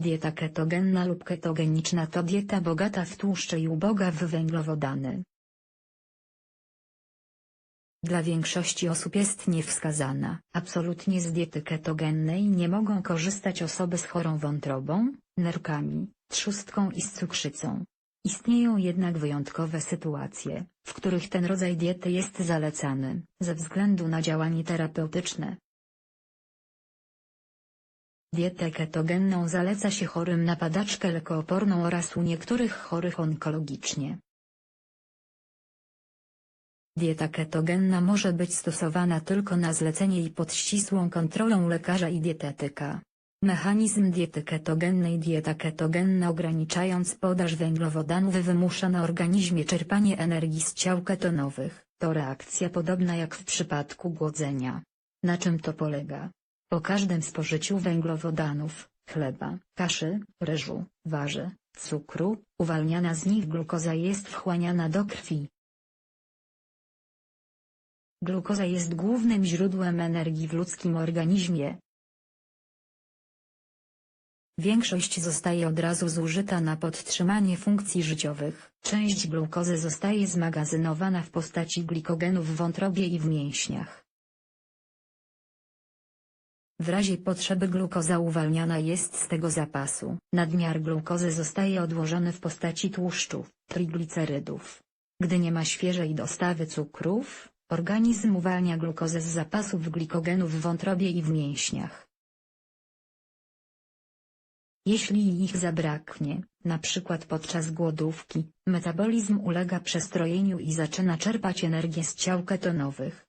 Dieta ketogenna lub ketogeniczna to dieta bogata w tłuszcze i uboga w węglowodany. Dla większości osób jest niewskazana. Absolutnie z diety ketogennej nie mogą korzystać osoby z chorą wątrobą, nerkami, trzustką i z cukrzycą. Istnieją jednak wyjątkowe sytuacje, w których ten rodzaj diety jest zalecany, ze względu na działanie terapeutyczne. Dietę ketogenną zaleca się chorym na padaczkę lekooporną oraz u niektórych chorych onkologicznie. Dieta ketogenna może być stosowana tylko na zlecenie i pod ścisłą kontrolą lekarza i dietetyka. Mechanizm diety ketogennej Dieta ketogenna ograniczając podaż węglowodanów wymusza na organizmie czerpanie energii z ciał ketonowych. To reakcja podobna jak w przypadku głodzenia. Na czym to polega? Po każdym spożyciu węglowodanów, chleba, kaszy, ryżu, warzyw, cukru, uwalniana z nich glukoza jest wchłaniana do krwi. Glukoza jest głównym źródłem energii w ludzkim organizmie. Większość zostaje od razu zużyta na podtrzymanie funkcji życiowych. Część glukozy zostaje zmagazynowana w postaci glikogenu w wątrobie i w mięśniach. W razie potrzeby glukoza uwalniana jest z tego zapasu. Nadmiar glukozy zostaje odłożony w postaci tłuszczów, triglicerydów. Gdy nie ma świeżej dostawy cukrów, organizm uwalnia glukozę z zapasów glikogenu w wątrobie i w mięśniach. Jeśli ich zabraknie, przykład podczas głodówki, metabolizm ulega przestrojeniu i zaczyna czerpać energię z ciał ketonowych.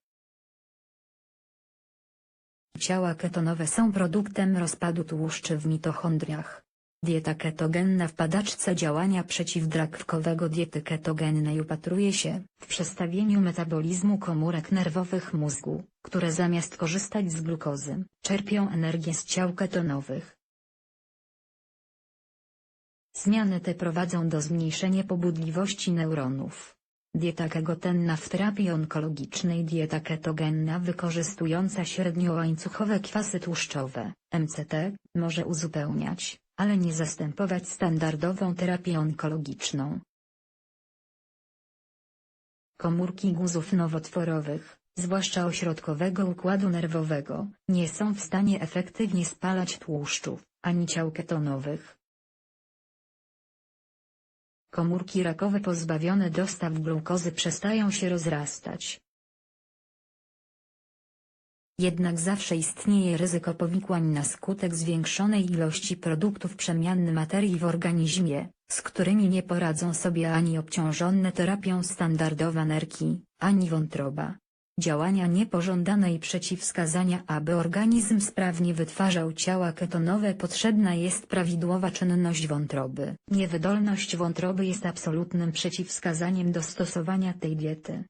Ciała ketonowe są produktem rozpadu tłuszczy w mitochondriach. Dieta ketogenna w padaczce działania przeciwdragwkowego diety ketogennej upatruje się w przestawieniu metabolizmu komórek nerwowych mózgu, które zamiast korzystać z glukozy, czerpią energię z ciał ketonowych. Zmiany te prowadzą do zmniejszenia pobudliwości neuronów. Dieta kegotenna w terapii onkologicznej Dieta ketogenna wykorzystująca średniołańcuchowe kwasy tłuszczowe, MCT, może uzupełniać, ale nie zastępować standardową terapię onkologiczną. Komórki guzów nowotworowych, zwłaszcza ośrodkowego układu nerwowego, nie są w stanie efektywnie spalać tłuszczów, ani ciał ketonowych. Komórki rakowe pozbawione dostaw glukozy przestają się rozrastać. Jednak zawsze istnieje ryzyko powikłań na skutek zwiększonej ilości produktów przemiany materii w organizmie, z którymi nie poradzą sobie ani obciążone terapią standardowa nerki, ani wątroba. Działania niepożądane i przeciwwskazania aby organizm sprawnie wytwarzał ciała ketonowe potrzebna jest prawidłowa czynność wątroby. Niewydolność wątroby jest absolutnym przeciwwskazaniem do stosowania tej diety.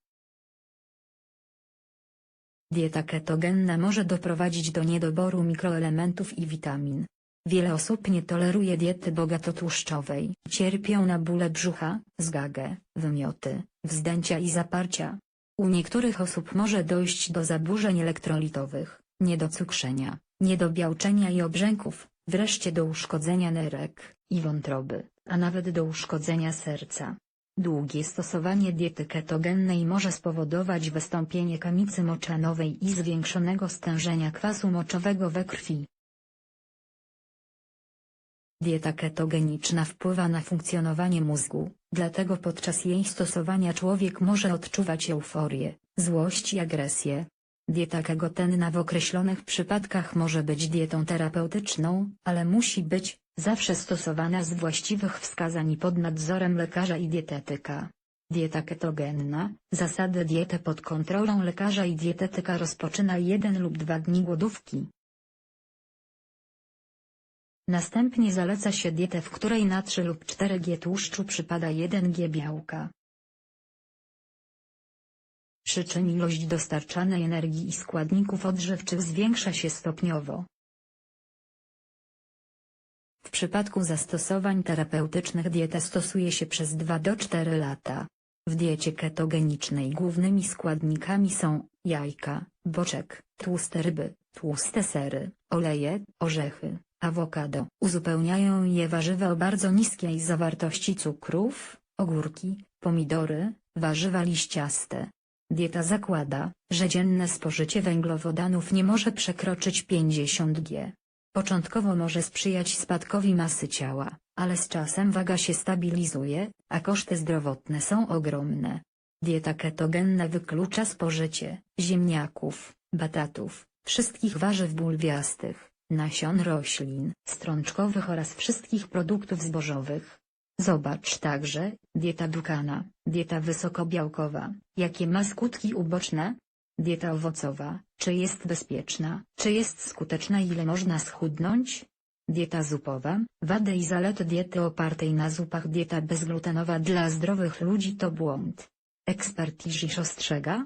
Dieta ketogenna może doprowadzić do niedoboru mikroelementów i witamin. Wiele osób nie toleruje diety bogatotłuszczowej. Cierpią na bóle brzucha, zgagę, wymioty, wzdęcia i zaparcia. U niektórych osób może dojść do zaburzeń elektrolitowych, niedocukrzenia, niedobiałczenia i obrzęków, wreszcie do uszkodzenia nerek i wątroby, a nawet do uszkodzenia serca. Długie stosowanie diety ketogennej może spowodować wystąpienie kamicy moczanowej i zwiększonego stężenia kwasu moczowego we krwi. Dieta ketogeniczna wpływa na funkcjonowanie mózgu, dlatego podczas jej stosowania człowiek może odczuwać euforię, złość i agresję. Dieta ketogenna w określonych przypadkach może być dietą terapeutyczną, ale musi być, zawsze stosowana z właściwych wskazań i pod nadzorem lekarza i dietetyka. Dieta ketogenna, zasady diety pod kontrolą lekarza i dietetyka rozpoczyna jeden lub dwa dni głodówki. Następnie zaleca się dietę w której na 3 lub 4 g tłuszczu przypada 1 g białka. Przy czym ilość dostarczanej energii i składników odżywczych zwiększa się stopniowo. W przypadku zastosowań terapeutycznych dietę stosuje się przez 2 do 4 lata. W diecie ketogenicznej głównymi składnikami są jajka, boczek, tłuste ryby, tłuste sery, oleje, orzechy, awokado. Uzupełniają je warzywa o bardzo niskiej zawartości cukrów, ogórki, pomidory, warzywa liściaste. Dieta zakłada, że dzienne spożycie węglowodanów nie może przekroczyć 50 g. Początkowo może sprzyjać spadkowi masy ciała, ale z czasem waga się stabilizuje, a koszty zdrowotne są ogromne. Dieta ketogenna wyklucza spożycie ziemniaków, batatów, wszystkich warzyw bulwiastych, nasion roślin, strączkowych oraz wszystkich produktów zbożowych. Zobacz także, dieta Dukana, dieta wysokobiałkowa, jakie ma skutki uboczne? Dieta owocowa, czy jest bezpieczna, czy jest skuteczna ile można schudnąć? Dieta zupowa, wady i zalety diety opartej na zupach Dieta bezglutenowa dla zdrowych ludzi to błąd. Ekspert Iżysz ostrzega,